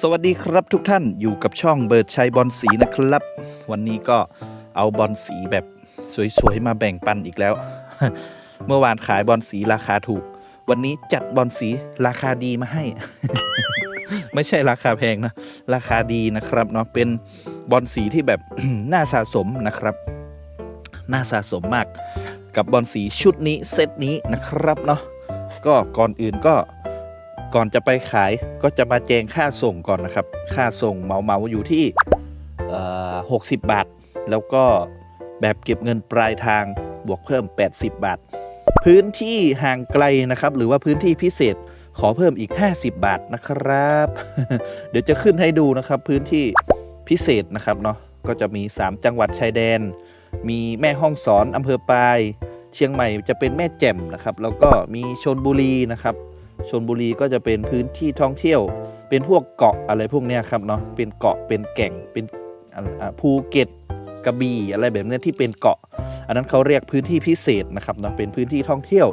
สวัสดีครับทุกท่านอยู่กับช่องเบิร์ดชัยบอลสีนะครับ วันนี้ก็เอาบอลสีแบบสวยๆ มาแบ่งปันอีกแล้ว เมื่อวานขายบอลสีราคาถูก วันนี้จัดบอลสีราคาดีมาให้ ไม่ใช่ราคาแพงนะ ราคาดีนะครับเนาะเป็นบอลสีที่แบบน่าสะสมนะครับน่าสะสมมากกับบอลสีชุดนี้เซตนี้นะครับเนาะก็ก่อนอื่นก็ ก่อนจะไปขายก็จะมาแจงค่าส่งก่อนนะครับ ค่าส่งเหมาเมาๆอยู่ที่60บาท แล้วก็แบบเก็บเงินปลายทางบวกเพิ่ม 80 บาท พื้นที่ห่างไกลนะครับ หรือว่าพื้นที่พิเศษขอเพิ่มอีก 50 บาทนะครับ เดี๋ยวจะขึ้นให้ดูนะครับ พื้นที่พิเศษนะครับเนาะก็จะมี 3 จังหวัดชายแดน มีแม่ห้องสอนอำเภอปาย เชียงใหม่จะเป็นแม่แจ่มนะครับ แล้วก็มีชนบุรีนะครับ ชนบุรีก็จะเป็นพื้นที่ท่องเที่ยว เป็นพวกเกาะอะไรพวกเนี้ยครับเนาะเป็นเกาะเป็นแก่งเป็นภูเก็ตกระบี่อะไรแบบนี้ที่เป็นเกาะ อันนั้นเขาเรียกพื้นที่พิเศษนะครับเนาะเป็นพื้นที่ท่องเที่ยว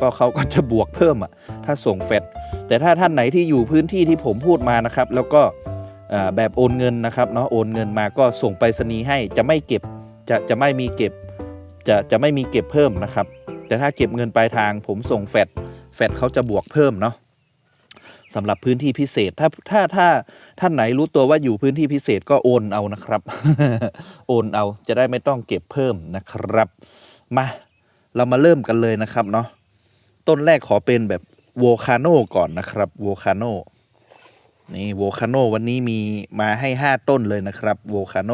ก็เขาก็จะบวกเพิ่มอะถ้าส่งแฟดแต่ถ้าท่านไหนที่อยู่พื้นที่ที่ผมพูดมานะครับ แล้วก็แบบโอนเงินนะครับเนาะโอนเงินมาก็ส่งไปรษณีย์ให้จะไม่เก็บจะจะไม่มีเก็บจะจะไม่มีเก็บเพิ่มนะครับ แต่ถ้าเก็บเงินปลายทางผมส่งแฟดแฟดเขาจะบวกเพิ่มเนาะสำหรับพื้นที่พิเศษถ้าถ้าถ้าท่านไหนรู้ตัวว่าอยู่พื้นที่พิเศษก็โอนเอานะครับ โอนเอาจะได้ไม่ต้องเก็บเพิ่มนะครับ มาเรามาเริ่มกันเลยนะครับเนาะต้นแรกขอเป็นแบบโวคาโนก่อนนะครับโวคาโนนี่โวคาโนวันนี้มีมาให้5ต้นเลยนะครับโวคาโน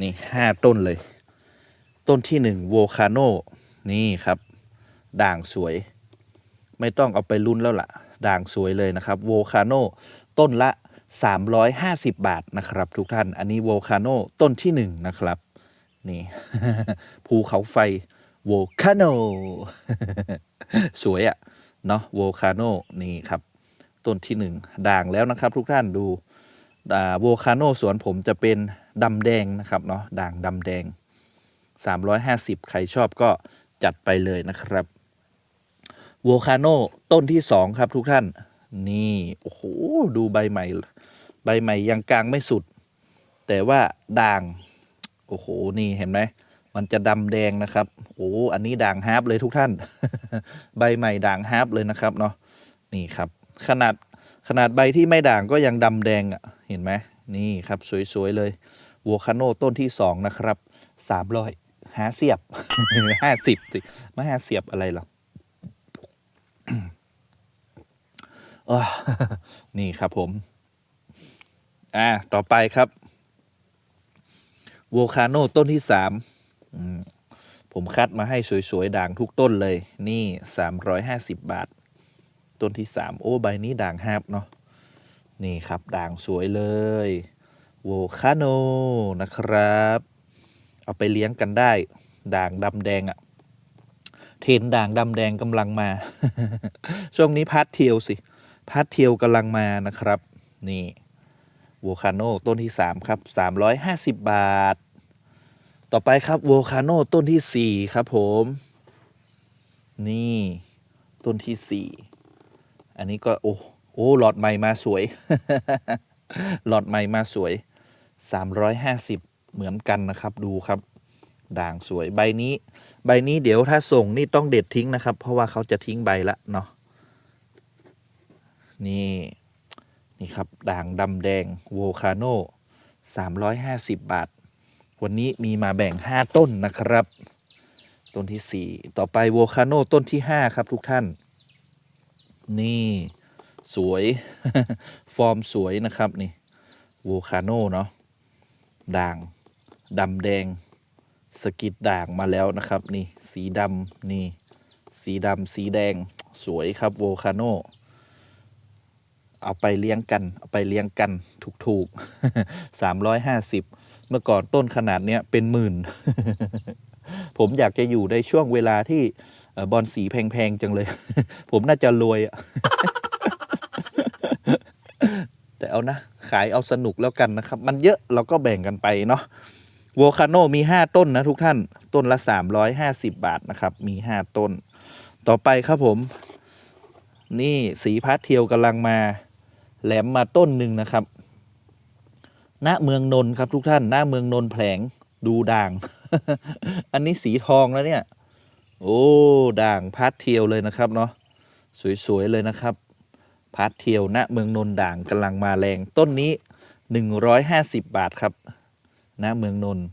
นี่ห้าต้นเลย ต้นที่หนึ่งโวคาโน นี่ครับ ด่างสวย ไม่ต้องเอาไปรุ่นแล้วล่ะ ด่างสวยเลยนะครับโวคาโนต้นละ 350 บาทนะครับ ทุกท่านอันนี้โวคาโนต้นที่หนึ่งนะครับ นี่ ภูเขาไฟโวคาโนสวยอะ่ะเนาะโวคาโนนี่ครับ ต้นที่หนึ่งด่างแล้วนะครับ ทุกท่านดูโวคาโนสวนผมจะเป็นดำแดงนะครับเนาะด่างดำแดง 350 ใครชอบก็ จัดไปเลยนะครับโวคาโนต้นที่สองครับทุกท่าน นี่ โอ้โห ดูใบใหม่ ใบใหม่ยังกลางไม่สุด แต่ว่าด่าง โอ้โห นี่เห็นไหม มันจะดำแดงนะครับ โอ้อันนี้ด่างฮาร์ปเลยทุกท่าน ใบใหม่ด่างฮาร์ปเลยนะครับเนาะ นี่ครับ ขนาดขนาดใบที่ไม่ด่างก็ยังดำแดงอะ เห็นไหม นี่ครับสวย ๆ เลยโวคาโนต้นที่สองนะครับสามร้อย หาเสียบห้าสิบสิไม่หาเสียบอะไรหรอกอ้อนี่ครับผม อ่า ต่อไปครับโวคาโนต้นที่สามอืมผมคัดมาให้สวย ๆ ด่างทุกต้นเลย นี่สามร้อยห้าสิบบาท ต้นที่สามโอ้ ใบนี้ด่างฮาบเนาะ นี่ครับ ด่างสวยเลย โวคาโนนะครับ เอาไปเลี้ยงกันได้ ด่างดำแดงอะ่ะเทนด่างดำแดงกำลังมา ช่วงนี้พาร์ทเทียวสิพาร์ทเทียวกำลังมานะครับ นี่โวคาโนต้นที่ 3 ครับ 350 บาท ต่อไปครับโวคาโนต้นที่ 4 ครับผม นี่ ต้นที่ 4 อันนี้ก็ โอ้โอ้หลอดใหม่มาสวย หลอดใหม่มาสวย 350 เหมือนกันนะครับดูครับ ด่างสวยใบนี้ ใบนี้เดี๋ยวถ้าส่งนี่ต้องเด็ดทิ้งนะครับ เพราะว่าเขาจะทิ้งใบละเนาะนี่นี่ครับ ด่างดำแดงโวคาโน350 บาท วันนี้มีมาแบ่ง 5 ต้นนะครับ ต้นที่ 4 ต่อไปโวคาโนต้นที่ 5 ครับทุกท่าน นี่สวย ฟอร์มสวยนะครับ นี่โวคาโนเนาะด่าง ดำแดงสกิดด่างมาแล้วนะครับ นี่สีดำนี่ สีดำสีแดงสวยครับโวคาโนเอาไปเลี้ยงกัน เอาไปเลี้ยงกันถูกๆสามร้อยห้าสิบเมื่อก่อนต้นขนาดเนี้ยเป็นหมื่น ผมอยากจะอยู่ในช่วงเวลาที่บอลสีแพงๆจังเลย ผมน่าจะรวยอะแต่เอานะ ขายเอาสนุกแล้วกันนะครับ มันเยอะเราก็แบ่งกันไปเนาะ โวคาโนมี 5 ต้นนะทุกท่าน ต้นละ 350 บาทนะครับ มี 5 ต้น ต่อไปครับผม นี่สีพาสเทียวกำลังมาแหลมมาต้นหนึ่งนะครับ ณ เมืองนนท์ครับทุกท่าน ณ เมืองนนท์แผลงดูด่าง อันนี้สีทองแล้วเนี่ย โอ้ ด่างพาร์ทเทียวเลยนะครับเนาะ สวย ๆ เลยนะครับพาร์ทเทียว ณ เมืองนนท์ด่างกำลังมาแรง ต้นนี้ 150 บาทครับ ณเมืองนนท์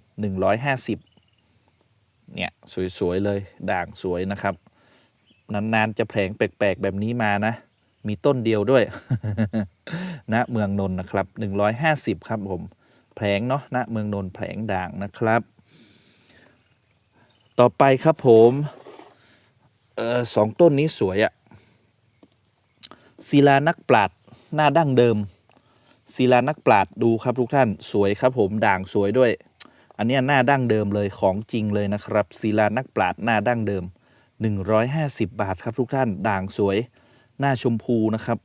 150เนี่ยสวยๆเลยด่างสวยนะครับ นานๆจะแผลงแปลกๆแบบนี้มานะ มีต้นเดียวด้วยณเมืองนนท์นะครับ150 ครับผมแผลงเนาะณเมืองนนท์แผลงด่างนะครับ ต่อไปครับผมเออสองต้นนี้สวยอะศิลานักปราดหน้าดั้งเดิม ศิลานักปราดดูครับทุกท่านสวยครับผมด่างสวยด้วย อันนี้หน้าดั้งเดิมเลยของจริงเลยนะครับศิลานักปราดหน้าดั้งเดิม 150 บาทครับทุกท่าน ด่างสวย หน้าชมพูนะครับ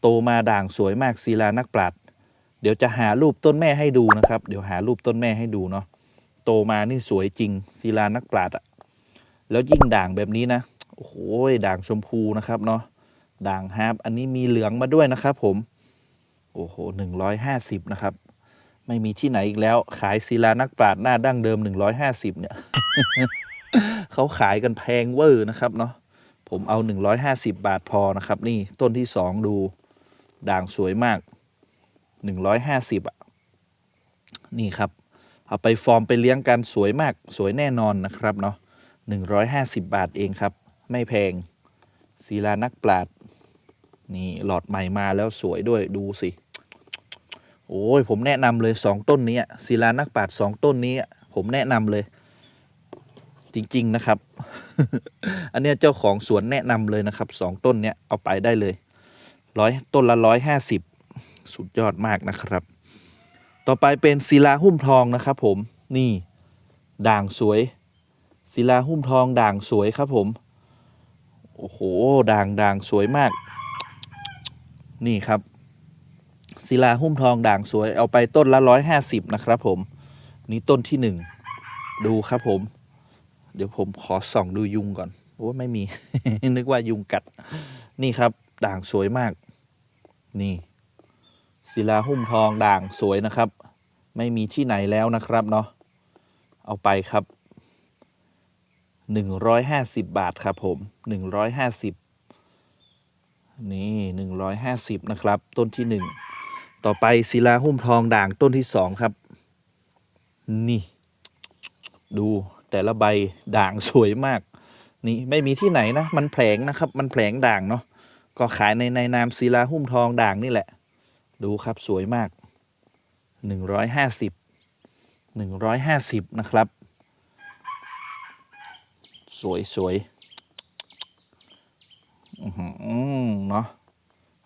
โตมาด่างสวยมากศิลานักปราดเดี๋ยวจะหารูปต้นแม่ให้ดูนะครับ เดี๋ยวหารูปต้นแม่ให้ดูเนาะโตมานี่สวยจริงศิลานักปราดอะแล้วยิ่งด่างแบบนี้นะโอ้โหด่างชมพูนะครับเนาะด่างฮาร์ปอันนี้มีเหลืองมาด้วยนะครับผม โอ้โหหนึ่งร้อยห้าสิบนะครับ ไม่มีที่ไหนอีกแล้ว ขายศิลานักปราดหน้าดั้งเดิมหนึ่งร้อยห้าสิบเนี่ย เขาขายกันแพงเวอร์นะครับเนาะ ผมเอาหนึ่งร้อยห้าสิบบาทพอนะครับ นี่ต้นที่สองดูด่างสวยมากหนึ่งร้อยห้าสิบอะ นี่ครับ เอาไปฟอร์มไปเลี้ยงกันสวยมาก สวยแน่นอนนะครับเนาะหนึ่งร้อยห้าสิบบาทเองครับ ไม่แพงศิลานักปราดนี่หลอดใหม่มาแล้วสวยด้วยดูสิ โอ้ยผมแนะนำเลยสองต้นนี้ศิลานักปราดสองต้นนี้ ผมแนะนำเลย จริง ๆนะครับ อันเนี้ยเจ้าของสวนแนะนำเลยนะครับสองต้นเนี้ยเอาไปได้เลยร้อยต้นละร้อยห้าสิบสุดยอดมากนะครับ ต่อไปเป็นศิลาหุ้มทองนะครับ ผมนี่ด่างสวยศิลาหุ้มทองด่างสวยครับผม โอ้โห ด่างด่างสวยมาก นี่ครับ ศิลาหุ้มทองด่างสวยเอาไปต้นละร้อยห้าสิบนะครับผม นี่ต้นที่หนึ่งดูครับผม เดี๋ยวผมขอส่องดูยุงก่อนโอ้ไม่มี นึกว่ายุงกัด นี่ครับ ด่างสวยมาก นี่ศิลาหุ้มทองด่างสวยนะครับ ไม่มีที่ไหนแล้วนะครับเนาะเอาไปครับหนึ่งร้อยห้าสิบบาทครับผมหนึ่งร้อยห้าสิบนี่หนึ่งร้อยห้าสิบนะครับ ต้นที่หนึ่ง ต่อไปศิลาหุ้มทองด่างต้นที่สองครับ นี่ ดูแต่ละใบด่างสวยมาก นี่ไม่มีที่ไหนนะ มันแผลงนะครับ มันแผลงด่างเนาะก็ขายในในนามศิลาหุ้มทองด่างนี่แหละ ดูครับสวยมากหนึ่งร้อยห้าสิบหนึ่งร้อยห้าสิบนะครับ สวยสวยอื้อหือเนาะ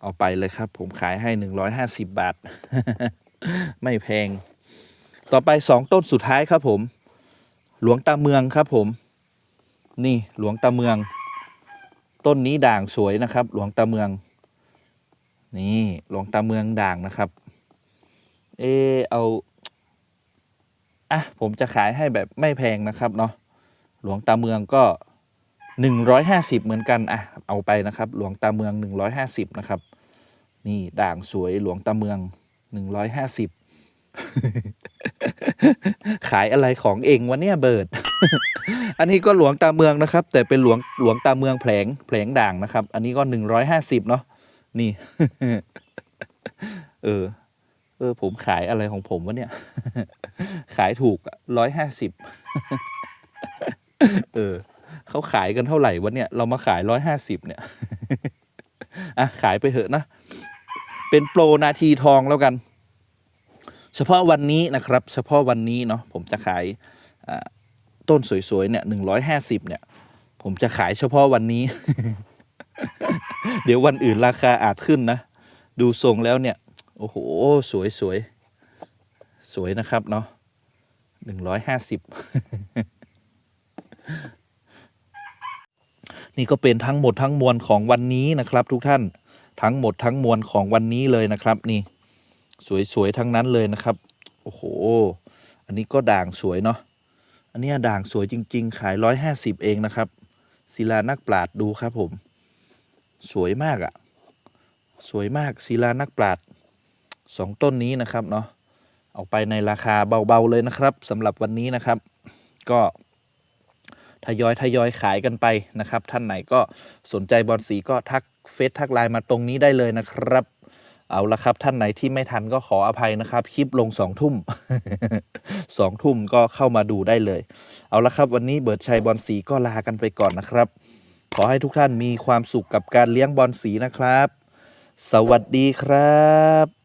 เอาไปเลยครับ ผมขายให้หนึ่งร้อยห้าสิบบาท ไม่แพง ต่อไปสองต้นสุดท้ายครับผม หลวงตาเมืองครับผม นี่หลวงตาเมือง ต้นนี้ด่างสวยนะครับ หลวงตาเมือง นี่หลวงตาเมืองด่างนะครับ เออเอาอะผมจะขายให้แบบไม่แพงนะครับเนาะหลวงตาเมืองก็ หนึ่งร้อยห้าสิบเหมือนกันอะเอาไปนะครับหลวงตาเมืองหนึ่งร้อยห้าสิบนะครับ นี่ด่างสวยหลวงตาเมืองหนึ่งร้อยห้าสิบขายอะไรของเองวะเนี่ยเบิร์ด อันนี้ก็หลวงตาเมืองนะครับ แต่เป็นหลวงหลวงตาเมืองแผลงแผลงด่างนะครับ อันนี้ก็หนึ่งร้อยห้าสิบเนาะนี่ เออ เออ ผมขายอะไรของผมวะเนี่ย ขายถูกร้อยห้าสิบเออ เขาขายกันเท่าไหร่วะเนี่ยเรามาขายร้อยห้าสิบเนี่ยอะขายไปเถอะนะ เป็นโปรนาทีทองแล้วกัน เฉพาะวันนี้นะครับ เฉพาะวันนี้เนาะผมจะขายต้นสวยๆเนี่ยหนึ่งร้อยห้าสิบเนี่ย ผมจะขายเฉพาะวันนี้ เดี๋ยววันอื่นราคาอาจขึ้นนะ ดูทรงแล้วเนี่ย โอ้โห สวยสวยสวยนะครับเนาะหนึ่งร้อยห้าสิบ นี่ก็เป็นทั้งหมดทั้งมวลของวันนี้นะครับ ทุกท่านทั้งหมดทั้งมวลของวันนี้เลยนะครับนี่ สวยๆทั้งนั้นเลยนะครับ โอ้โห อันนี้ก็ด่างสวยเนาะอันนี้ด่างสวยจริง ๆ ขายร้อยห้าสิบเองนะครับศิลานักปราดดูครับผม สวยมากอะ่ะ สวยมากศิลานักปราชญ์สองต้นนี้นะครับเนาะเอาไปในราคาเบาๆเลยนะครับสำหรับวันนี้นะครับ ก็ ทยอยทยอยขายกันไปนะครับ ท่านไหนก็สนใจบอลสีก็ทักเฟซทักไลน์มาตรงนี้ได้เลยนะครับ เอาละครับ ท่านไหนที่ไม่ทันก็ขออภัยนะครับ คลิปลงสองทุ่มสองทุ่มก็เข้ามาดูได้เลย เอาละครับวันนี้เบิร์ดชัยบอลสีก็ลากันไปก่อนนะครับ ขอให้ทุกท่านมีความสุขกับการเลี้ยงบอลสีนะครับ สวัสดีครับ